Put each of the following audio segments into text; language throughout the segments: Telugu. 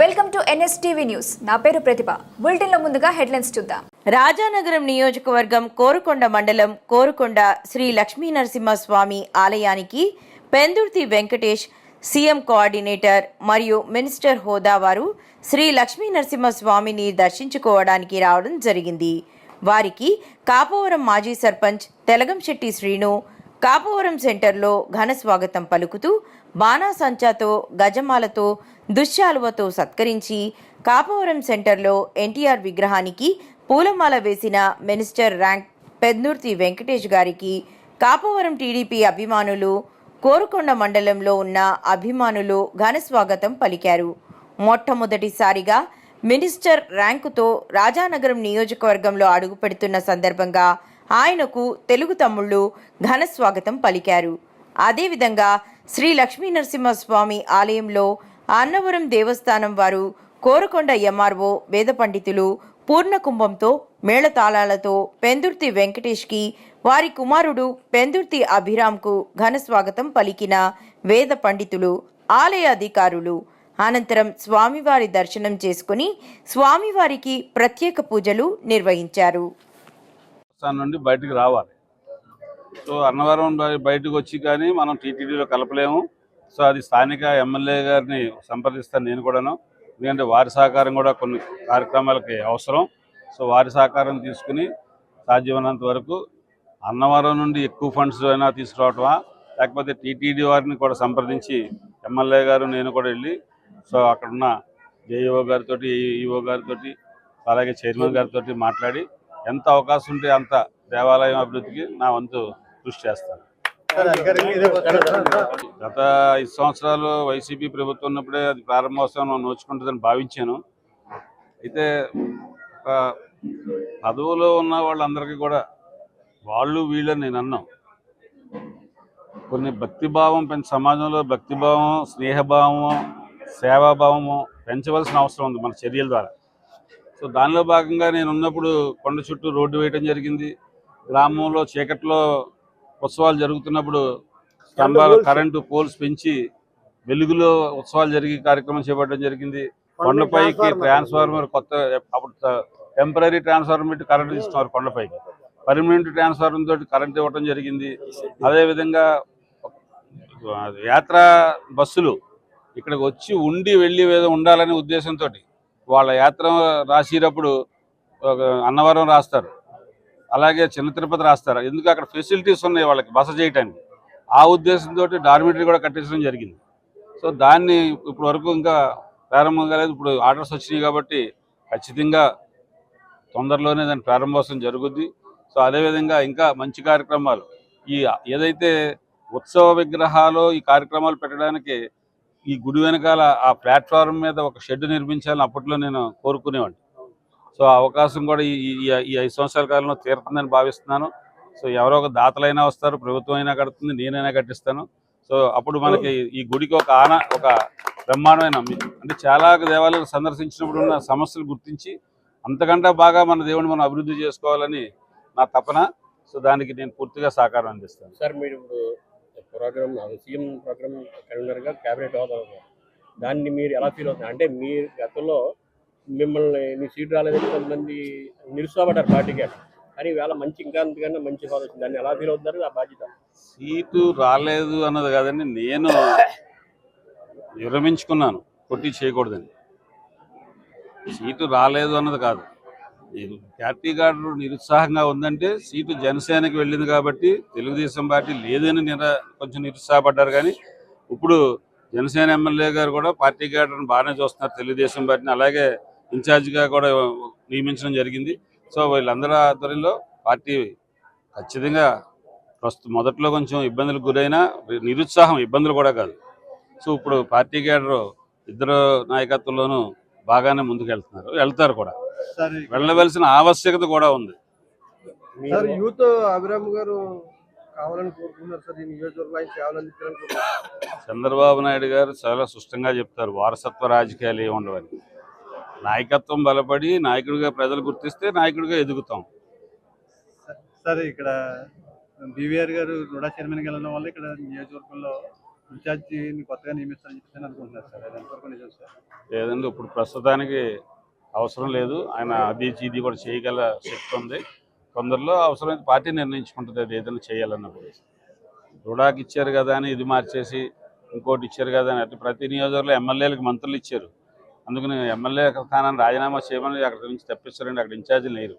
Welcome to NSTV news. నా పేరు ప్రతిభ. బులెటిన్లో ముందుగా హెడ్లైన్స్ చూద్దాం. రాజానగరం నియోజకవర్గం కోరుకొండ మండలం కోరుకొండ శ్రీ లక్ష్మీ నరసింహస్వామి ఆలయానికి పెందుర్తి వెంకటేష్ సీఎం కోఆర్డినేటర్ మరియు మినిస్టర్ హోదా వారు శ్రీ లక్ష్మీ నరసింహస్వామిని దర్శించుకోవడానికి రావడం జరిగింది. వారికి కాపవరం మాజీ సర్పంచ్ తెలగంశెట్టి శ్రీను కాపవరం సెంటర్లో ఘన స్వాగతం పలుకుతూ బాణాసంచాతో గజమాలతో దుశ్శాలువతో సత్కరించి కాపవరం సెంటర్లో ఎన్టీఆర్ విగ్రహానికి పూలమాల వేసిన మినిస్టర్ ర్యాంక్ పెద్నూర్తి వెంకటేష్ గారికి కాపవరం టీడీపీ అభిమానులు కోరుకొండ మండలంలో ఉన్న అభిమానులు ఘన స్వాగతం పలికారు. మొట్టమొదటిసారిగా మినిస్టర్ ర్యాంకుతో రాజానగరం నియోజకవర్గంలో అడుగుపెడుతున్న సందర్భంగా ఆయనకు తెలుగు తమ్ముళ్ళు ఘన స్వాగతం పలికారు. అదేవిధంగా శ్రీ లక్ష్మీ నరసింహస్వామి ఆలయంలో అన్నవరం దేవస్థానం వారు కోరకొండ ఎంఆర్ఓ వేద పండితులు పూర్ణకుంభంతో మేళతాళాలతో పెందుర్తి వెంకటేష్కి వారి కుమారుడు పెందుర్తి అభిరామ్కు ఘన స్వాగతం పలికిన వేద పండితులు ఆలయ అధికారులు అనంతరం స్వామివారి దర్శనం చేసుకుని స్వామివారికి ప్రత్యేక పూజలు నిర్వహించారు. నుండి బయటకు రావాలి. సో అన్నవరం బయటకు వచ్చి కానీ మనం టీటీడీలో కలపలేము. సో అది స్థానిక ఎమ్మెల్యే గారిని సంప్రదిస్తాను నేను కూడాను. ఎందుకంటే వారి సహకారం కూడా కొన్ని కార్యక్రమాలకి అవసరం. సో వారి సహకారం తీసుకుని సాధ్యమైనంత వరకు అన్నవరం నుండి ఎక్కువ ఫండ్స్ అయినా తీసుకురావటమా? లేకపోతే టీటీడీ వారిని కూడా సంప్రదించి ఎమ్మెల్యే గారు నేను కూడా వెళ్ళి సో అక్కడున్న జేఈఓ గారితో ఈఓ గారితో అలాగే చైర్మన్ గారితో మాట్లాడి ఎంత అవకాశం ఉంటే అంత దేవాలయం అభివృద్ధికి నా వంతు కృషి చేస్తాను గత ఐదు సంవత్సరాలు వైసీపీ ప్రభుత్వం ఉన్నప్పుడే అది ప్రారంభోత్సవం నోచుకుంటుందని భావించాను. అయితే ఒక పదవులో ఉన్న వాళ్ళందరికీ కూడా వాళ్ళు వీళ్ళని నేను అన్నాం. కొన్ని భక్తిభావం పెంచ సమాజంలో భక్తిభావం స్నేహభావము సేవాభావము పెంచవలసిన అవసరం ఉంది మన చర్యల ద్వారా. సో దానిలో భాగంగా నేను ఉన్నప్పుడు కొండ చుట్టూ రోడ్డు వేయడం జరిగింది. గ్రామంలో చీకట్లో ఉత్సవాలు జరుగుతున్నప్పుడు స్తంభాలు కరెంటు పోల్స్ పెంచి వెలుగులో ఉత్సవాలు జరిగే కార్యక్రమం చేపట్టడం జరిగింది. కొండపైకి ట్రాన్స్ఫార్మర్ కొత్త అప్పుడు టెంపరీ ట్రాన్స్ఫార్మర్ పెట్టి కరెంట్ ఇస్తున్నారు కొండపైకి. పర్మనెంట్ ట్రాన్స్ఫార్మర్ తోటి కరెంట్ ఇవ్వడం జరిగింది. అదేవిధంగా యాత్ర బస్సులు ఇక్కడికి వచ్చి ఉండి వెళ్ళి ఏదో ఉండాలనే ఉద్దేశంతో వాళ్ళ యాత్ర రాసేటప్పుడు అన్నవరం రాస్తారు. అలాగే చిన్న తిరుపతి రాస్తారు. ఎందుకు అక్కడ ఫెసిలిటీస్ ఉన్నాయి వాళ్ళకి బస చేయటానికి? ఆ ఉద్దేశంతో డార్మిటరీ కూడా కట్టించడం జరిగింది. సో దాన్ని ఇప్పుడు వరకు ఇంకా ప్రారంభం కాలేదు. ఇప్పుడు ఆర్డర్స్ వచ్చినాయి కాబట్టి ఖచ్చితంగా తొందరలోనే దాని ప్రారంభోత్సవం జరుగుద్ది. సో అదేవిధంగా ఇంకా మంచి కార్యక్రమాలు. ఈ ఏదైతే ఉత్సవ విగ్రహాలు ఈ కార్యక్రమాలు పెట్టడానికి ఈ గుడి వెనకాల ఆ ప్లాట్ఫారం మీద ఒక షెడ్ నిర్మించాలని అప్పట్లో నేను కోరుకునేవాడిని. సో అవకాశం కూడా ఈ ఈ- ఐదు సంవత్సరాల కాలంలో తీరుతుందని భావిస్తున్నాను. సో ఎవరో ఒక దాతలైనా వస్తారు ప్రభుత్వం అయినా కడుతుంది నేనైనా కట్టిస్తాను. సో అప్పుడు మనకి ఈ గుడికి ఒక ఆన ఒక బ్రహ్మాండమైన అంటే చాలా దేవాలయాలు సందర్శించినప్పుడు ఉన్న సమస్యలు గుర్తించి అంతకంటే బాగా మన దేవుని మనం అభివృద్ధి చేసుకోవాలని నా తపన. సో దానికి నేను పూర్తిగా సహకారం అందిస్తాను. సార్ మీరు ఇప్పుడు ప్రోగ్రామ్ సీఎం ప్రోగ్రామ్ కన్వీనర్గా క్యాబినెట్ హోదా దాన్ని మీరు ఎలా ఫీల్ అవుతున్నారు? అంటే మీ గతంలో మిమ్మల్ని నీ సీట్ రాలేదని కొంతమంది నిరుత్సాహపడ్డారు పార్టీకి కానీ వేళ మంచి ఇంకా అంతకన్నా మంచి హోదా వచ్చింది. దాన్ని ఎలా ఫీల్ అవుతున్నారు? ఆ బాధ్యత? సీటు రాలేదు అన్నది కాదండి నేను విరమించుకున్నాను. పోటీ చేయకూడదని. సీటు రాలేదు అన్నది కాదు. పార్టీ గారు నిరుత్సాహంగా ఉందంటే సీటు జనసేనకి వెళ్ళింది కాబట్టి తెలుగుదేశం పార్టీ లేదని నిర కొంచెం నిరుత్సాహపడ్డారు కానీ ఇప్పుడు జనసేన ఎమ్మెల్యే గారు కూడా పార్టీ గార్డర్ని బాగానే చూస్తున్నారు తెలుగుదేశం పార్టీని. అలాగే ఇన్ఛార్జిగా కూడా నియమించడం జరిగింది. సో వీళ్ళందరి ఆధ్వర్యంలో పార్టీ ఖచ్చితంగా ప్రస్తుతం మొదట్లో కొంచెం ఇబ్బందులకు గురైన నిరుత్సాహం ఇబ్బందులు కూడా కాదు. సో ఇప్పుడు పార్టీ కేడర్ ఇద్దరు నాయకత్వంలోనూ బాగానే ముందుకు వెళ్తున్నారు వెళ్తారు కూడా. వెళ్ళవలసిన ఆవశ్యకత కూడా ఉంది. యూత్ అభిరామ్ గారు కావాలని సార్ ఈ చంద్రబాబు నాయుడు గారు చాలా స్పష్టంగా చెప్తారు. వారసత్వ రాజకీయాలు ఏమి ఉండవని. నాయకత్వం బలపడి నాయకుడిగా ప్రజలు గుర్తిస్తే నాయకుడిగా ఎదుగుతాం. సార్ ఇక్కడ బీవీఆర్ గారు రుడా చైర్మన్గా వెళ్ళడం వల్ల ఇక్కడ నియోజకవర్గంలో ఇన్ఛార్జిని కొత్తగా నియమిస్తారని చెప్పి అనుకుంటున్నారు సార్. ఎంతవరకు నిజం సార్? లేదండి ఇప్పుడు ప్రస్తుతానికి అవసరం లేదు. ఆయన అది ఇది కూడా చేయగల శక్తి ఉంది. కొందరిలో అవసరమైతే పార్టీ నిర్ణయించుకుంటుంది అది ఏదైనా చేయాలన్నప్పుడు రుడాకి ఇచ్చారు కదా అని ఇది మార్చేసి ఇంకోటి ఇచ్చారు కదా అని ప్రతి నియోజకవర్గంలో ఎమ్మెల్యేలకు మంత్రులు ఇచ్చారు. అందుకని ఎమ్మెల్యే స్థానాన్ని రాజీనామా చేయమని అక్కడి నుంచి తప్పిస్తారండి. అక్కడ ఇన్ఛార్జీలు లేరు.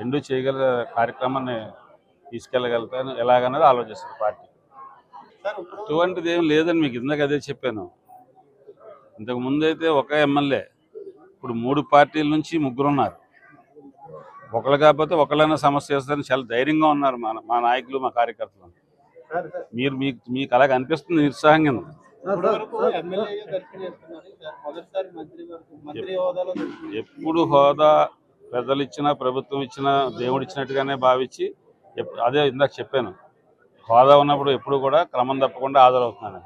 రెండు చేయగల కార్యక్రమాన్ని తీసుకెళ్ళగలుగుతాను ఎలాగన్నది ఆలోచిస్తారు పార్టీ. అటువంటిది ఏం లేదని మీకు. ఇందాక అదే చెప్పాను. ఇంతకు ముందు అయితే ఒక ఎమ్మెల్యే ఇప్పుడు మూడు పార్టీల నుంచి ముగ్గురు ఉన్నారు ఒకళ్ళు కాకపోతే ఒకళ్ళైనా సమస్య చేస్తారని చాలా ధైర్యంగా ఉన్నారు మా మా నాయకులు మా కార్యకర్తలు. మీరు మీకు మీకు అలాగ అనిపిస్తుంది నిరుత్సాహంగా. ఎప్పుడు హోదా ప్రజలు ఇచ్చిన ప్రభుత్వం ఇచ్చిన దేవుడు ఇచ్చినట్టుగానే భావించి అదే ఇందాక చెప్పాను. హోదా ఉన్నప్పుడు ఎప్పుడు కూడా క్రమం తప్పకుండా హాజరవుతున్నాను.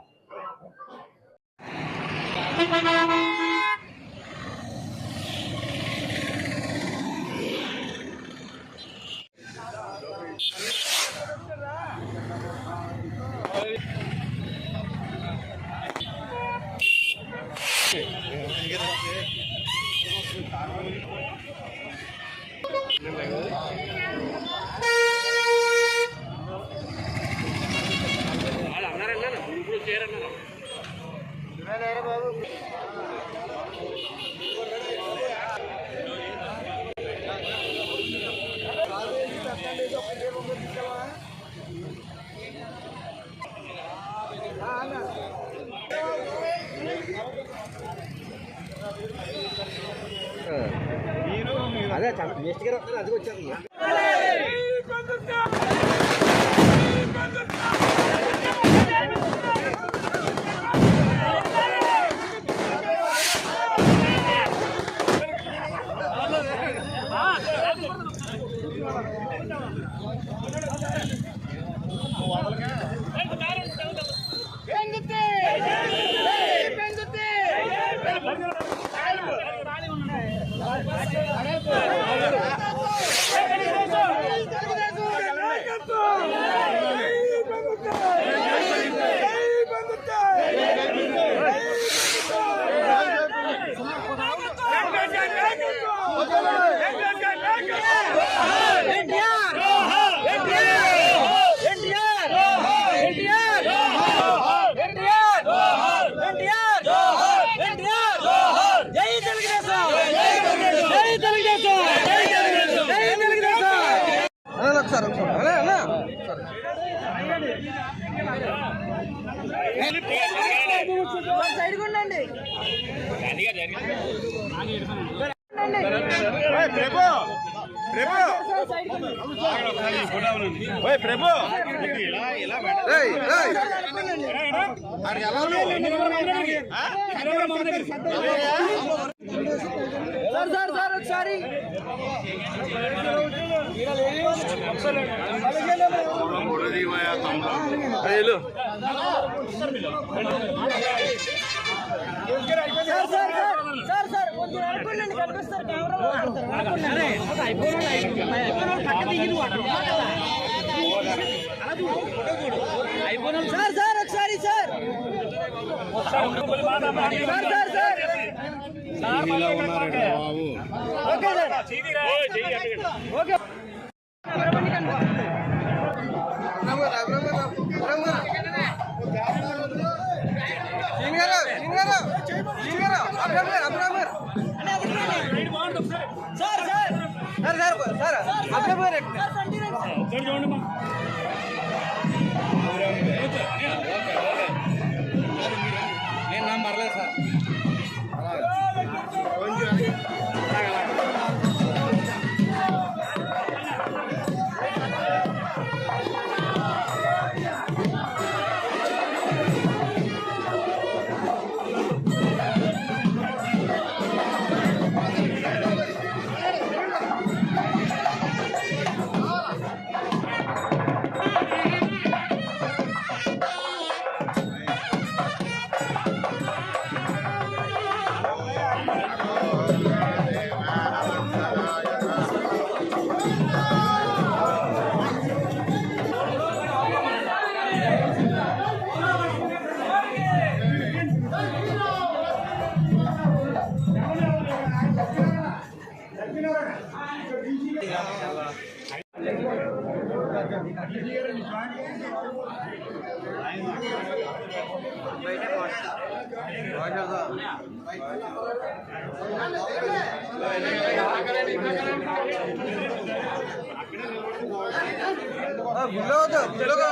అదే వేస్ట్ గారు అది వచ్చారు Hadi devam. ఒకసారి ఒకసారి అలా అలా రేయ్, రేయ్. సార్ సార్ సార్ ఒకసారి. Sir sir sir sir sir కొంచెం అనుకోండి కనిపిస్తారు సార్ సార్ ఒకసారి sir. Sir sir sir okay sir okay sir sir. Sir. Sir sir. అబ్బాయి బిల్లు